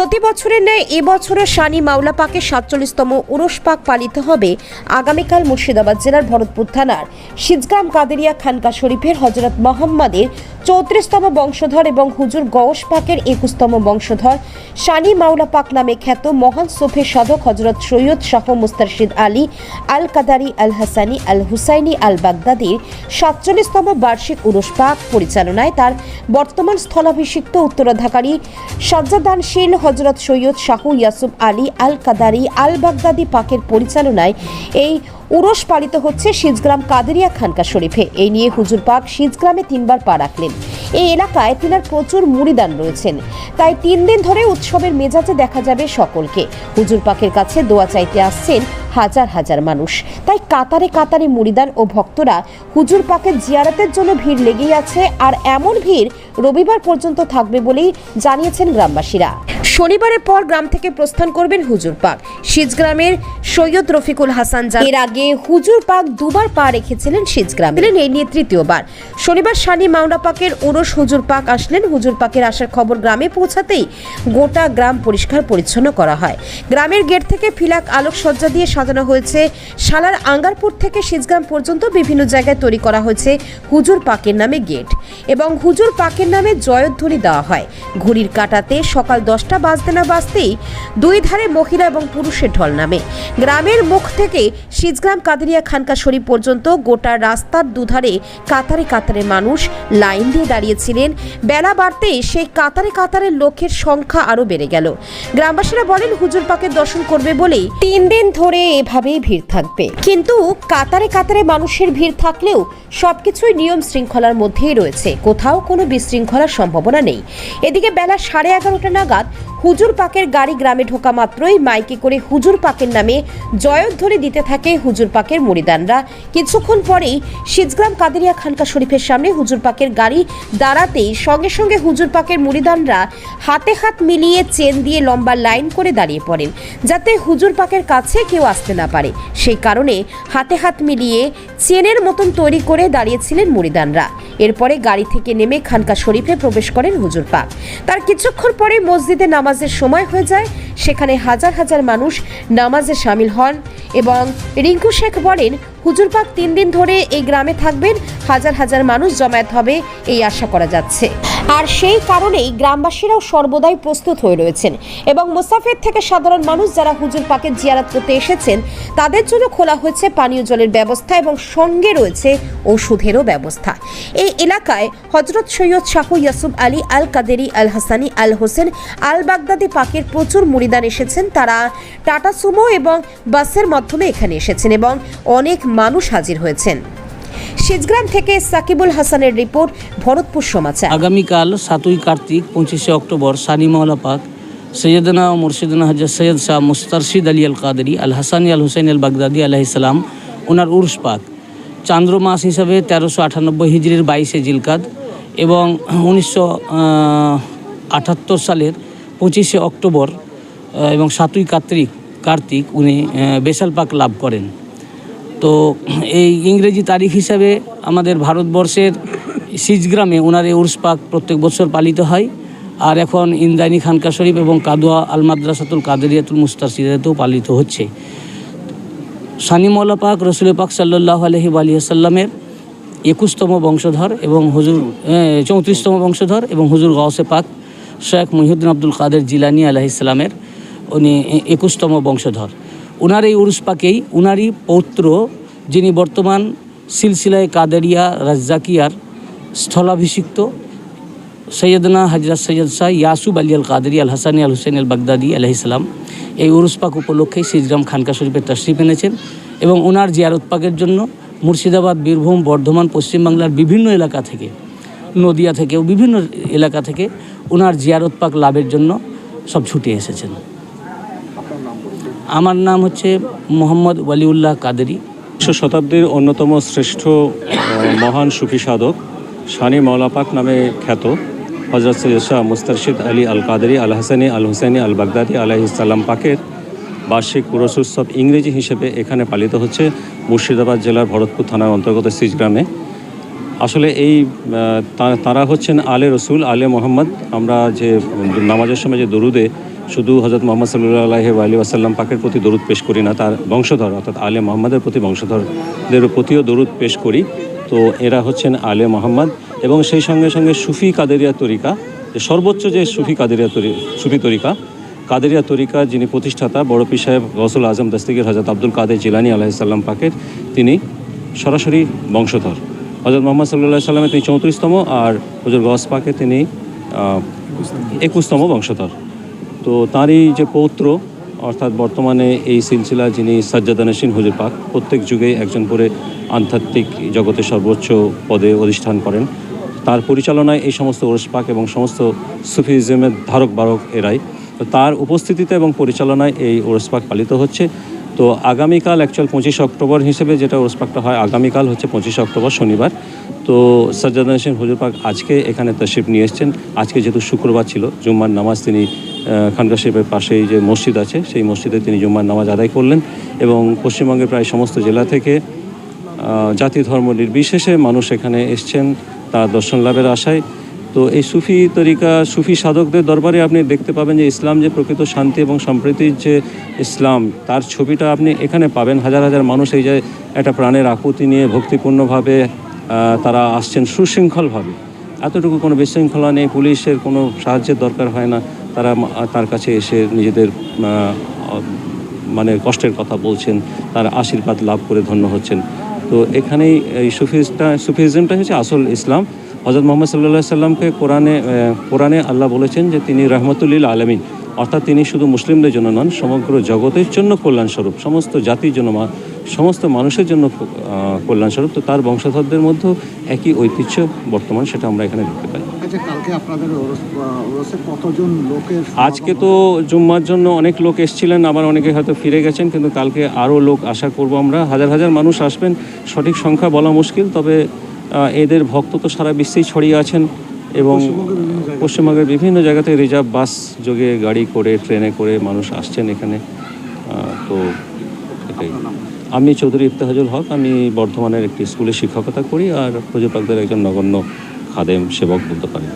প্রতি বছরের ন্যায় এবছরও শানি মাওলা পাকের সাতচল্লিশতম উরস পাক পালিত হবে আগামীকাল মুর্শিদাবাদ জেলার ভরতপুর থানার। সিজগ্রাম কাদেরিয়া খানকা শরীফের হজরত মোহাম্মদের চৌত্রিশতম বংশধর এবং হুজুর গওস পাকের একুশতম বংশধর। শানি মাওলা পাক নামে খ্যাত মহান সোফে সাধক হজরত সৈয়দ শাহ মুস্তারশিদ আলী আল কাদারি আল হাসানি আল হুসাইনি আল বাগদাদির সাতচল্লিশতম বার্ষিক উরস পাক পরিচালনায় তার বর্তমান স্থলাভিষিক্ত উত্তরাধিকারী সজ্জাদানশীল হজরত সৈয়দ শাহ ইয়াসুফ আলী আল কাদারি আল বাগদাদি পাকের পরিচালনায় এই উরস পালিত হচ্ছে সিজগ্রাম কাদেরিয়া খানকা শরীফে। এই নিয়ে হুজুর পাক সিজগ্রামে তিনবার পা রাখলেন। এই এলাকায় তিনার প্রচুর মুড়িদান রয়েছেন। তাই তিন দিন ধরে উৎসবের মেজাজে দেখা যাবে সকলকে। হুজুর পাকের কাছে দোয়া চাইতে আসছেন হাজার হাজার মানুষ। তাই কাতারে কাতারে মুড়িদান ও ভক্তরা হুজুর পাকে জিয়ারতের জন্য ভিড় লেগেই আছে, আর এমন ভিড় রবিবার পর্যন্ত থাকবে বলেই জানিয়েছেন গ্রামবাসীরা। শনিবারের পর গ্রাম থেকে প্রস্থান করবেন হুজুর পাক। সিজগ্রামের সৈয়দ রফিকুল হাসান এর আগে হুজুর পাক দুবার পা রেখেছিলেন সিজগ্রামে। এলেন এই নিয়ে তৃতীয়বার শনিবার সানি মাওনা পাকের ওরস হুজুর পাক আসলেন। হুজুর পাকের আসার খবর গ্রামে পৌঁছাতেই গোটা গ্রাম পরিষ্কার পরিচ্ছন্ন করা হয়। গ্রামের গেট থেকে ফিলাক আলোকসজ্জা দিয়ে হয়েছে। শালার আঙ্গারপুর থেকে সিজগ্রাম পর্যন্ত বিভিন্ন জায়গায় তৈরি করা হয়েছে হুজুর পাকের নামে গেট। এবং হুজুর পাকের নামে জয়ধ্বনি দেওয়া হয়। ঘড়ির কাটাতে সকাল দশটা বাজতে না বাজতেই দুই ধারে মহিলা এবং পুরুষের ঢল নামে। গ্রামের মুখ থেকে সিজগ্রাম কাদেরিয়া খানকা শরীফ পর্যন্ত গোটা রাস্তার দুধারে কাতারে কাতারে মানুষ লাইন দিয়ে দাঁড়িয়েছিলেন। বেলা বাড়তেই সেই কাতারে কাতারে লোকের সংখ্যা আরও বেড়ে গেল। গ্রামবাসীরা বলেন, হুজুর পাকের দর্শন করবে বলেই তিন দিন ধরে এভাবেই ভিড় থাকবে। কিন্তু কাতারে কাতারে মানুষের ভিড় থাকলেও সবকিছুই নিয়ম শৃঙ্খলার মধ্যেই রয়েছে। কোথাও কোনো বিশৃঙ্খলার সম্ভাবনা নেই। এদিকে বেলা সাড়ে এগারোটা নাগাদ হুজুর পাকের গাড়ি গ্রামে ঢোকা মাত্রই মাইকে করে হুজুর পাকের নামে জয়ধ্বনি দিতে থাকে হুজুর পাকের মুড়িদানরা। কিছুক্ষণ পরেই সিজগ্রাম কাদেরিয়া খানকা শরীফের সামনে হুজুর পাকের গাড়ি দাঁড়াতেই সঙ্গে সঙ্গে হুজুর পাকের মুড়িদানরা হাতে হাত মিলিয়ে চেন দিয়ে লম্বা লাইন করে দাঁড়িয়ে পড়েন, যাতে হুজুর পাকের কাছে কেউ আসতে না পারে। সেই কারণে হাতে হাত মিলিয়ে চেনের মতন তৈরি করে দাঁড়িয়েছিলেন মুড়িদানরা। এরপরে গাড়ি থেকে নেমে খানকা শরীফে প্রবেশ করেন হুজুর পাক। তার কিছুক্ষণ পরে মসজিদে নামাজের সময় হয়ে যায়, সেখানে হাজার হাজার মানুষ নামাজে সামিল হন এবং রিঙ্কু শেখ বলেন, হুজুর পাক, তিন দিন ধরে এই গ্রামে থাকবেন, হাজার হাজার মানুষ জমায়েত হবে, এই আশা করা যাচ্ছে। আর সেই কারণেই গ্রামবাসীরাও সর্বদাই প্রস্তুত হয়ে রয়েছেন। এবং মুসাফির থেকে সাধারণ মানুষ যারা হুজুর পাকের জিয়ারাত করতে এসেছেন, তাদের জন্য খোলা হয়েছে পানীয় জলের ব্যবস্থা এবং সঙ্গে রয়েছে ওষুধেরও ব্যবস্থা। এই এলাকায় হজরত সৈয়দ শাহ ইয়াসুফ আলী আল কাদেরি আল হাসানি আল হোসেন আল বাগদাদি পাকের প্রচুর মুড়িদান এসেছেন। তারা টাটা সুমো এবং বাসের মাধ্যমে এখানে এসেছেন এবং অনেক মানুষ হাজির হয়েছেন। সিজগ্রাম থেকে সাকিবুল হাসানের রিপোর্ট, ভরতপুর সমাচার। আগামীকাল সাতই কার্তিক, পঁচিশে অক্টোবর সানি মাওলা পাক সৈয়দনা ও মুর্শিদনা হজরত সৈয়দ শাহ মুস্তারশিদ আলী আল কাদরি, আল হাসানি আল হুসাইন আল বাগদাদি আলাইসালাম ওনার উর্স পাক চান্দ্র মাস হিসাবে তেরোশো আটানব্বই হিজড়ির বাইশে জিলকাদ এবং উনিশশো আটাত্তর সালের পঁচিশে অক্টোবর এবং সাতই কার্তিক কার্তিক উনি বেশাল পাক লাভ করেন। তো এই ইংরেজি তারিখ হিসাবে আমাদের ভারতবর্ষের সিজগ্রামে ওনার এই উর্স পাক প্রত্যেক বছর পালিত হয়। আর এখন ইন্দ্রায়ণী খানকা শরীফ এবং কাদুয়া আল মাদ্রাসাতুল কাদেরিয়াতুল মুস্তারসিদাতেও পালিত হচ্ছে। সানি মৌলা পাক রসুল পাক সাল্লাহ আলহি আলিয়াসাল্লামের একুশতম বংশধর এবং হুজুর চৌত্রিশতম বংশধর এবং হুজুর গৌসে পাক শেখ মহিউদ্দিন আব্দুল কাদের জিলানি আলাইসাল্লামের উনি একুশতম বংশধর। উনার এই উরুস পাকেই, উনারই পৌত্র যিনি বর্তমান সিলসিলায় কাদেরিয়া রাজ্জাকিয়ার স্থলাভিষিক্ত, সৈয়দনা হজরত সৈয়দ শাহ ইয়াসুব আলী আল কাদরি আল হাসানি আল হুসেন আল বাগদাদি আলহিসাম এই উরুস পাক উপলক্ষে সিজরাম খানকা শরীফের তশরিফ এনেছেন এবং ওনার জিয়ারত পাকের জন্য মুর্শিদাবাদ, বীরভূম, বর্ধমান, পশ্চিমবাংলার বিভিন্ন এলাকা থেকে, নদিয়া থেকেও বিভিন্ন এলাকা থেকে ওনার জিয়ারত পাক লাভের জন্য সব ছুটে এসেছেন। আমার নাম হচ্ছে মোহাম্মদ ওয়ালিউল্লাহ কাদেরি। বিংশ শতাব্দীর অন্যতম শ্রেষ্ঠ মহান সুফি সাধক শানি মৌলাপাক নামে খ্যাত হজরত সৈয়দ শাহ মুস্তারশিদ আলী আল কাদরি আল হাসানি আল হুসেনি আল বাগদাদি আলাইসাল্লাম পাকের বার্ষিক পুরস উৎসব ইংরেজি হিসেবে এখানে পালিত হচ্ছে মুর্শিদাবাদ জেলার ভরতপুর থানার অন্তর্গত সিজগ্রামে। আসলে এই তারা হচ্ছেন আলে রসুল, আলে মোহাম্মদ। আমরা যে নামাজের সময় যে দরুদে শুধু হজরত মোহাম্মদ সাল্লাহ আলহি আলী আসাল্লাম পাকের প্রতি দরুদ পেশ করি না, তার বংশধর অর্থাৎ আলে মোহাম্মদের প্রতি বংশধরদের প্রতিও দরুদ পেশ করি। তো এরা হচ্ছেন আলে মোহাম্মদ এবং সেই সঙ্গে সঙ্গে সুফি কাদেরিয়া তরিকা, যে সর্বোচ্চ যে সুফি কাদেরিয়া তরি, সুফি তরিকা, কাদেরিয়া তরিকা যিনি প্রতিষ্ঠাতা, বড় পীর সাহেব গসুল আজম দস্তিগির হজরত আব্দুল কাদের জিলানি আলাইসাল্লাম পাকের, তিনি সরাসরি বংশধর। হজরত মোহাম্মদ সাল্লাহ সাল্লামে তিনি চৌত্রিশতম আর হজর গস পাকে তিনি একুশতম বংশধর। তো তাঁরই যে পৌত্র, অর্থাৎ বর্তমানে এই সিলসিলা যিনি সাজ্জাদানসীন হুজুর পাক, প্রত্যেক যুগে একজন করে আধ্যাত্মিক জগতে সর্বোচ্চ পদে অধিষ্ঠান করেন। তার পরিচালনায় এই সমস্ত ওরস পাক এবং সমস্ত সুফিজমের ধারক বারক এরাই। তো তার উপস্থিতিতে এবং পরিচালনায় এই ওরস পাক পালিত হচ্ছে। তো আগামীকাল অ্যাকচুয়াল পঁচিশে অক্টোবর হিসেবে যেটা ওরস পাকটা হয়, আগামীকাল হচ্ছে পঁচিশে অক্টোবর শনিবার। তো সাজ্জাদ হোসেন হুজুর পাক আজকে এখানে তশরিফ নিয়ে এসছেন। আজকে যেহেতু শুক্রবার ছিল, জুম্মার নামাজ তিনি খানকা শরীফের পাশেই যে মসজিদ আছে, সেই মসজিদে তিনি জুম্মার নামাজ আদায় করলেন এবং পশ্চিমবঙ্গের প্রায় সমস্ত জেলা থেকে জাতি ধর্ম নির্বিশেষে মানুষ এখানে এসছেন। তার দর্শন লাভের আশায় তো এই সুফি তরিকা, সুফি সাধকদের দরবারে আপনি দেখতে পাবেন যে ইসলাম যে প্রকৃত শান্তি এবং সম্প্রীতির যে ইসলাম, তার ছবিটা আপনি এখানে পাবেন। হাজার হাজার মানুষ এই যে একটা প্রাণের আকুতি নিয়ে ভক্তিপূর্ণভাবে তারা আসছেন সুশৃঙ্খলভাবে। এতটুকু কোনো বিশৃঙ্খলা নেই, পুলিশের কোনো সাহায্যের দরকার হয় না। তারা তার কাছে এসে নিজেদের মানে কষ্টের কথা বলছেন, তার আশীর্বাদ লাভ করে ধন্য হচ্ছেন। তো এখানেই এই সুফিজটা সুফিজমটা হচ্ছে আসল ইসলাম। হজরত মোহাম্মদ সাল্লাহ সাল্লামকে কোরআনে কোরআনে আল্লাহ বলেছেন যে তিনি রহমতুল্লিল আলমিন। অর্থাৎ তিনি শুধু মুসলিমদের জন্য নন সমগ্র জগতের জন্য কল্যাণস্বরূপ সমস্ত জাতির জন্য সমস্ত মানুষের জন্য কল্যাণস্বরূপ। তো তার বংশধরদের মধ্যেও একই ঐতিহ্য বর্তমান সেটা আমরা এখানে দেখতে পাই। আচ্ছা আজকে তো জুম্মার জন্য অনেক লোক এসেছিলেন আবার অনেকে হয়তো ফিরে গেছেন কিন্তু কালকে আরও লোক আশা করব আমরা। হাজার হাজার মানুষ আসবেন সঠিক সংখ্যা বলা মুশকিল তবে এদের ভক্ত তো সারা বিশ্বেই ছড়িয়ে আছেন এবং পশ্চিমবঙ্গের বিভিন্ন জায়গাতে রিজার্ভ বাস যোগে গাড়ি করে, ট্রেনে করে মানুষ আসছেন এখানে। তো আমি চৌধুরী ইফতেহাজুল হক, আমি বর্ধমানের একটি স্কুলে শিক্ষকতা করি আর প্রজেপাকদের একজন নগণ্য খাদেম সেবক বলতে পারি